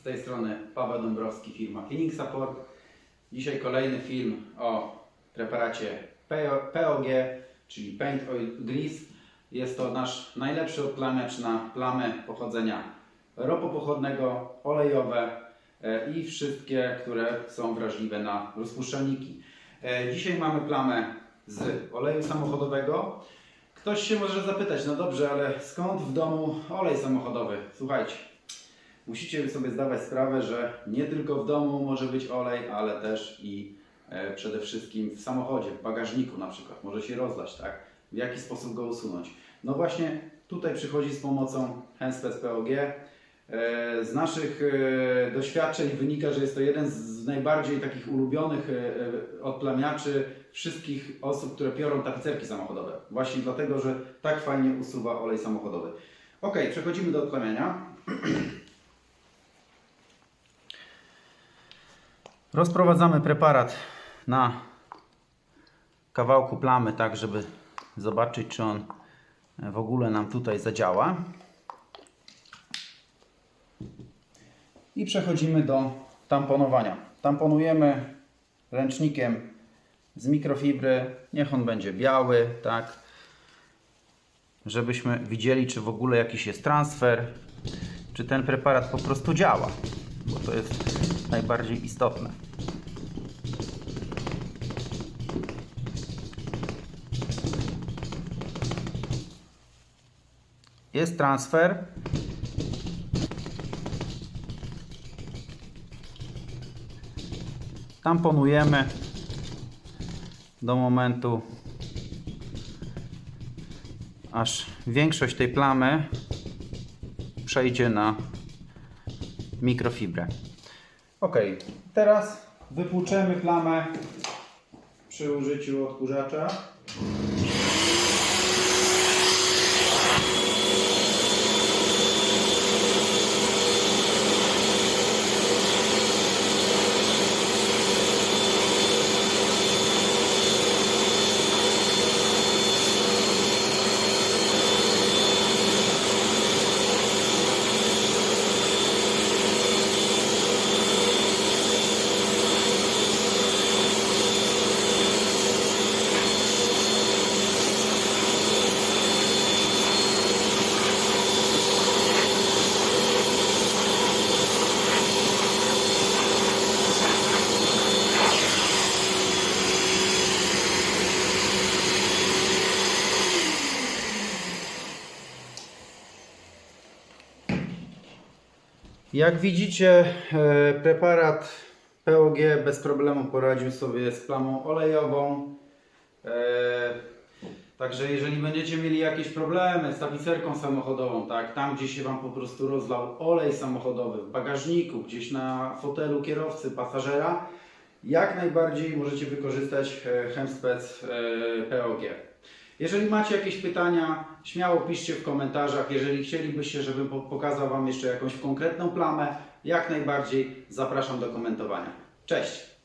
Z tej strony Paweł Dąbrowski, firma Cleaning Support. Dzisiaj kolejny film o preparacie PO POG, czyli Paint Oil Grease. Jest to nasz najlepszy odplamiacz na plamy pochodzenia ropopochodnego, olejowe e, i wszystkie, które są wrażliwe na rozpuszczalniki. E, Dzisiaj mamy plamę z oleju samochodowego. Ktoś się może zapytać, no dobrze, ale skąd w domu olej samochodowy? Słuchajcie, musicie sobie zdawać sprawę, że nie tylko w domu może być olej, ale też i e, przede wszystkim w samochodzie, w bagażniku na przykład. Może się rozlać, tak? W jaki sposób go usunąć? No właśnie tutaj przychodzi z pomocą Handspec POG. E, Z naszych e, doświadczeń wynika, że jest to jeden z najbardziej takich ulubionych odplamiaczy wszystkich osób, które piorą tapicerki samochodowe. Właśnie dlatego, że tak fajnie usuwa olej samochodowy. Ok, przechodzimy do odplamiania. Rozprowadzamy preparat na kawałku plamy, tak żeby zobaczyć, czy on w ogóle nam tutaj zadziała. I przechodzimy do tamponowania. Tamponujemy ręcznikiem z mikrofibry. Niech on będzie biały, tak. Żebyśmy widzieli, czy w ogóle jakiś jest transfer, czy ten preparat po prostu działa, bo to jest najbardziej istotne. Jest transfer. Tamponujemy do momentu, aż większość tej plamy przejdzie na mikrofibrę. Ok, teraz wypłuczemy plamę przy użyciu odkurzacza. Jak widzicie, e, preparat POG bez problemu poradził sobie z plamą olejową. E, Także jeżeli będziecie mieli jakieś problemy z tapicerką samochodową, tak, tam gdzie się Wam po prostu rozlał olej samochodowy, w bagażniku, gdzieś na fotelu kierowcy, pasażera, jak najbardziej możecie wykorzystać e, Hemspec POG. Jeżeli macie jakieś pytania, śmiało piszcie w komentarzach. Jeżeli chcielibyście, żebym po- pokazał Wam jeszcze jakąś konkretną plamę, jak najbardziej zapraszam do komentowania. Cześć!